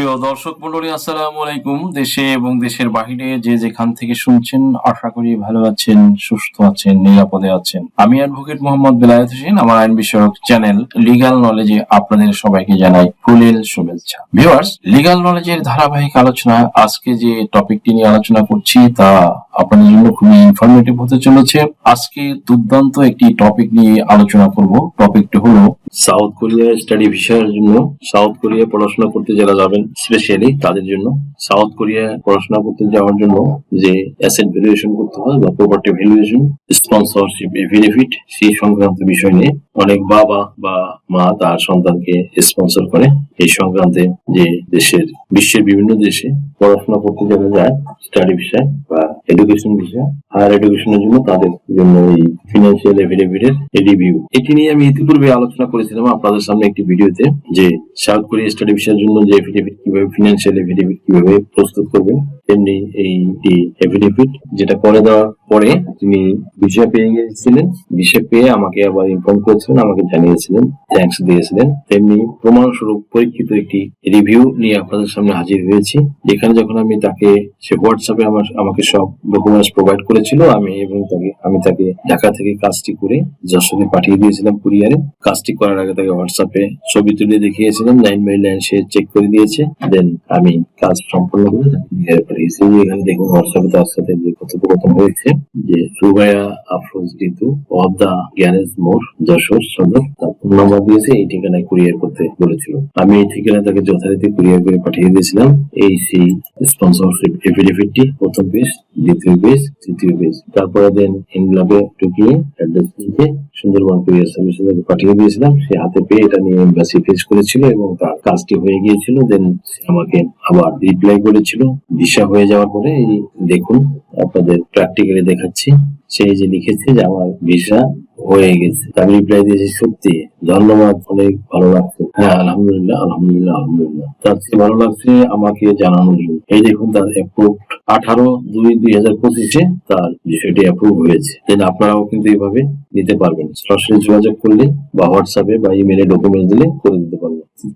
সুপ্রিয় দর্শক মন্ডলী আসসালামু আলাইকুম। দেশে এবং দেশের বাহিরে যে যেখান থেকে শুনছেন, আশা করি ভালো আছেন, সুস্থ আছেন, নিরাপদে আছেন। আমি অ্যাডভোকেট মোহাম্মদ বেলায়েত হোসেন। আমার আইন বিষয়ক চ্যানেল লিগাল নলেজে আপনাদের সবাইকে জানাই ফুলেল শুভেচ্ছা। ভিউয়ার্স লিগাল নলেজের ধারাবাহিক আলোচনা, আজকে যে টপিকটি নিয়ে আলোচনা করছি তা আপনাদের জন্য খুবই ইনফরমেটিভ হতে চলেছে। আজকে দুর্দান্ত একটি টপিক নিয়ে আলোচনা করব। টপিকটি হলো সাউথ কোরিয়া স্টাডি ভিসার জন্য সাউথ কোরিয়া পড়াশোনা করতে যারা যাবেন স্পেশালি তাদের জন্য সাউথ কোরিয়া পড়াশোনা করতে যাওয়ার জন্য যে অ্যাসেট ভ্যালুয়েশন করতে হয় বা প্রপার্টি ভ্যালুয়েশন স্পন্সরশিপ বেনিফিট সেই সংক্রান্ত বিষয় নিয়ে অনেক বাবা বা মা তার সন্তানকে স্পন্সর করে। এই সংক্রান্তে যে দেশের, বিশ্বের বিভিন্ন দেশে পড়াশোনা করতে যারা যায় স্টাডি বিষয় বা এডুকেশন বিষয় হায়ার এডুকেশনের জন্য তাদের জন্য এই ফিনান্সিয়াল এফিডেভিটের রিভিউ এটি নিয়ে আমি ইতিপূর্বে আলোচনা করেছিলাম আপনাদের সামনে একটি ভিডিওতে, যে সাউথ কোরিয়া স্টাডি ভিসার জন্য যে এফিডেভিট কীভাবে ফিনান্সিয়াল এফিডেভিট কীভাবে প্রস্তুত করবেন, তেমনি এই এফিডেভিট যেটা করে দেওয়ার পরে তিনি ভিসা পেয়ে গিয়েছিলেন। ভিসা পেয়ে আমাকে আবার ইনফর্ম করেছিলেন, আমাকে জানিয়েছিলেন থ্যাঙ্কস দিয়েছিলেন। তেমনি প্রমাণস্বরূপ পরীক্ষিত একটি রিভিউ নিয়ে আপনাদের সামনে হাজির হয়েছি। যেখানে যখন আমি তাকে, সে হোয়াটসঅ্যাপে আমার, আমাকে সব ডকুমেন্টস প্রোভাইড করেছিল, আমি এবং তাকে, আমি তাকে ঢাকা থেকে কাজটি করে যশোরে পাঠিয়ে দিয়েছিলাম কুরিয়ারে কাজটি করার আগে তাকে হোয়াটসঅ্যাপে ছবি তুলে দেখিয়েছিলাম লাইন বাই লাইন সে চেক করে দিয়েছে। দেন আমি কাজ সম্পন্ন করে তাকে পাঠিয়েছি এখানে দেখুন হোয়াটসঅ্যাপে তার সাথে যে কথোপকথন হয়েছে, যে রুবায়া আফরোজ ঋতু অদা গ্যারেজ মোড় যশোর সদর, তার ফোন নাম্বার দিয়েছে, এই ঠিকানায় কুরিয়ার করতে বলেছিল। আমি এই ঠিকানায় তাকে যথারীতি কুরিয়ার করে পাঠিয়ে দিয়েছিলাম। এই সেই স্পন্সরশিপ এফিডেভিটটি প্রথম পেজ দ্বিতীয় পেজ তৃতীয় পেজ তারপরে দেন এনভেলপে ঢুকিয়ে অ্যাড্রেস লিখে সুন্দরবন কুরিয়ার সার্ভিসে তাকে পাঠিয়ে দিয়েছিলাম। সে হাতে পেয়ে এটা নিয়ে এম্বাসি ফেস করেছিল এবং তার কাজটি হয়ে গিয়েছিল। দেন আমাকে আবার রিপ্লাই করেছিল। ভিসা হয়ে যাওয়ার পরে এই দেখুন, আপনাদের প্র্যাকটিক্যালি দেখাচ্ছি। সেই যে লিখেছে যে আমার ভিসা হয়ে গেছে। আমি রিপ্লাই দিয়েছি, সত্যি, ধন্যবাদ, অনেক ভালো লাগছে। হ্যাঁ আলহামদুলিল্লাহ আলহামদুলিল্লাহ আলহামদুলিল্লাহ। তার চেয়ে ভালো লাগছে আমাকে জানানোর জন্য। এই দেখুন, তার অ্যাপ্রুভ আঠারো দুই দুই হাজার পঁচিশে তার বিষয়টি অ্যাপ্রুভ হয়েছে। দেন আপনারাও কিন্তু এইভাবে নিতে পারবেন। সরাসরি যোগাযোগ করলে বা হোয়াটসঅ্যাপে বা ইমেলে ডকুমেন্ট দিলে করে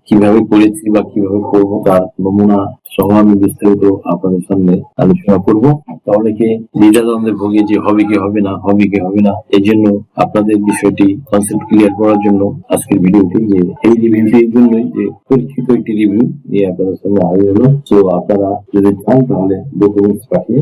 কীভাবে করেছি বা কীভাবে করব তার নমুনা সহ আমি বিস্তারিত আপনাদের সামনে আলোচনা করব। তাহলে কি দ্বিধাদ্বন্দ্বে ভোগে যে হবে কি হবে না, হবে কি হবে না এই জন্য আপনাদের বিষয়টি কনসেপ্ট ক্লিয়ার করার জন্য আজকের ভিডিওটি যে এই রিভিউটির জন্যই যে পরীক্ষিত একটি রিভিউ নিয়ে আপনাদের সামনে হাজির হলো তো আপনারা যদি চান তাহলে ডকুমেন্টস পাঠিয়ে